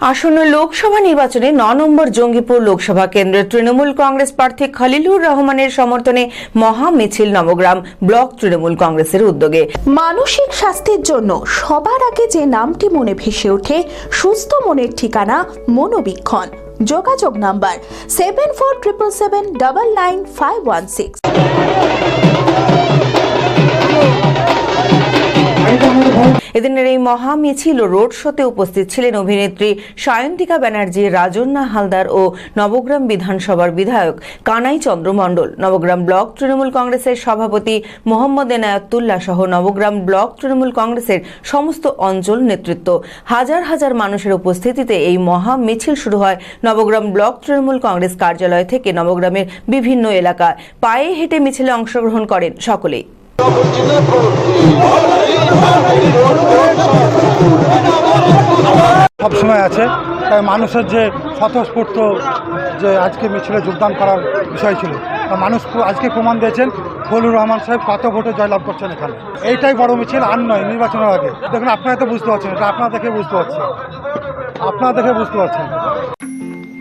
আসন্ন লোকসভা নির্বাচনে ন নম্বর জঙ্গিপুর লোকসভা কেন্দ্রের তৃণমূল কংগ্রেস প্রার্থী খলিলুর রহমানের সমর্থনে মহা মিছিল নবগ্রাম ব্লক তৃণমূল কংগ্রেসের উদ্যোগে। মানসিক স্বাস্থ্যের জন্য সবার আগে যে নামটি মনে ভেসে ওঠে, সুস্থ মনের ঠিকানা মনোবীক্ষণ। যোগাযোগ number seven four triple seven double nine five one six এদিনের এই মহা মিছিল রোড শোতে উপস্থিত ছিলেন অভিনেত্রী সায়ন্তিকা ব্যানার্জি, রাজন্না হালদার ও নবগ্রাম বিধানসভার বিধায়ক কানাই চন্দ্র নবগ্রাম ব্লক তৃণমূল কংগ্রেসের সভাপতি মোহাম্মদ এনায়াতুল্লাহ সহ নবগ্রাম ব্লক তৃণমূল কংগ্রেসের সমস্ত অঞ্চল নেতৃত্ব। হাজার হাজার মানুষের উপস্থিতিতে এই মহা মিছিল শুরু হয় নবগ্রাম ব্লক তৃণমূল কংগ্রেস কার্যালয় থেকে নবগ্রামের বিভিন্ন এলাকায়। পায়ে হেঁটে মিছিলে অংশগ্রহণ করেন সকলেই। সব সময় আছে, তাই মানুষের যে স্বতঃস্ফূর্ত যে আজকে মিছিলে যোগদান করার বিষয় ছিল, তা মানুষ আজকে প্রমাণ দিয়েছেন, ফজলুর রহমান সাহেব কত ভোটে জয়লাভ করছেন এখানে। এইটাই বড় মিছিল, আর নয়, নির্বাচনের আগে। দেখুন, আপনারা তো বুঝতে পারছেন, এটা আপনার দেখে বুঝতে পারছেন আপনারা দেখে বুঝতে পারছেন।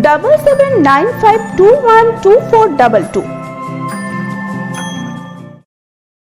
double seven nine five two one two four double two.